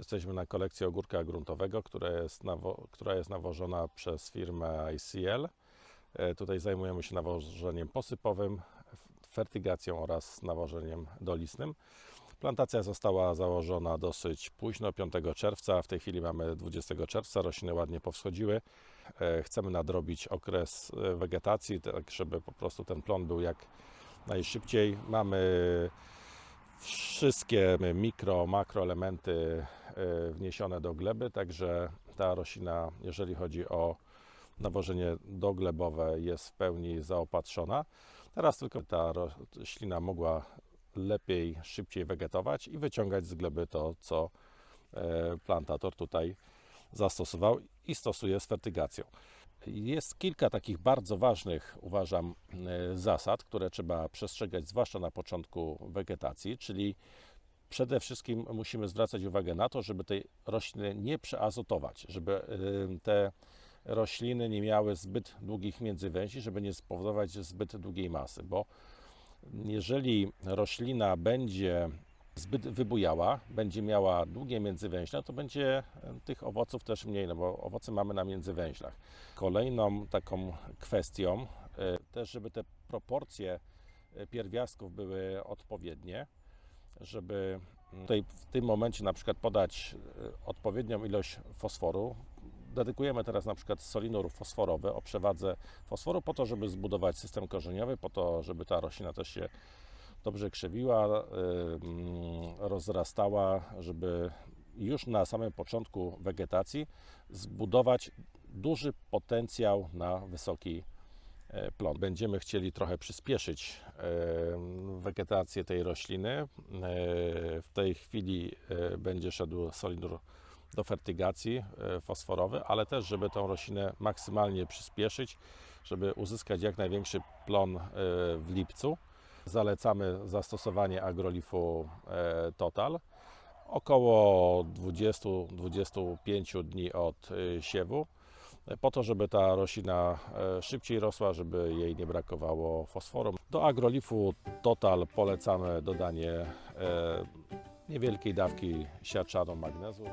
Jesteśmy na kolekcji ogórka gruntowego, która jest, która jest nawożona przez firmę ICL. E, Tutaj zajmujemy się nawożeniem posypowym, fertygacją oraz nawożeniem dolistnym. Plantacja została założona dosyć późno, 5 czerwca. W tej chwili mamy 20 czerwca, rośliny ładnie powschodziły. E, Chcemy nadrobić okres e, wegetacji, tak żeby po prostu ten plon był jak najszybciej. Mamy wszystkie mikro, makroelementy e, wniesione do gleby, także ta roślina, jeżeli chodzi o nawożenie doglebowe, jest w pełni zaopatrzona. Teraz tylko ta roślina mogła lepiej, szybciej wegetować i wyciągać z gleby to, co e, plantator tutaj zastosował i stosuje z fertygacją. Jest kilka takich bardzo ważnych, uważam, e, zasad, które trzeba przestrzegać, zwłaszcza na początku wegetacji, czyli przede wszystkim musimy zwracać uwagę na to, żeby tej rośliny nie przeazotować, żeby e, te rośliny nie miały zbyt długich międzywęzi, żeby nie spowodować zbyt długiej masy, bo jeżeli roślina będzie zbyt wybujała, będzie miała długie międzywęźle, to będzie e, tych owoców też mniej, no bo owoce mamy na międzywęźlach. Kolejną taką kwestią e, też, żeby te proporcje e, pierwiastków były odpowiednie, żeby tutaj w tym momencie na przykład podać odpowiednią ilość fosforu. Dedykujemy teraz na przykład solinur fosforowy o przewadze fosforu po to, żeby zbudować system korzeniowy, po to, żeby ta roślina też się dobrze krzewiła, y, mm, rozrastała, żeby już na samym początku wegetacji zbudować duży potencjał na wysoki e, plon. Będziemy chcieli trochę przyspieszyć e, wegetację tej rośliny. E, W tej chwili e, będzie szedł solinur do fertygacji e, fosforowy, ale też, żeby tą roślinę maksymalnie przyspieszyć, żeby uzyskać jak największy plon e, w lipcu. Zalecamy zastosowanie agrolifu e, Total. Około 20-25 dni od e, siewu, e, po to, żeby ta roślina szybciej rosła, żeby jej nie brakowało fosforu. Do agrolifu Total polecamy dodanie niewielkiej dawki siarczanu magnezu.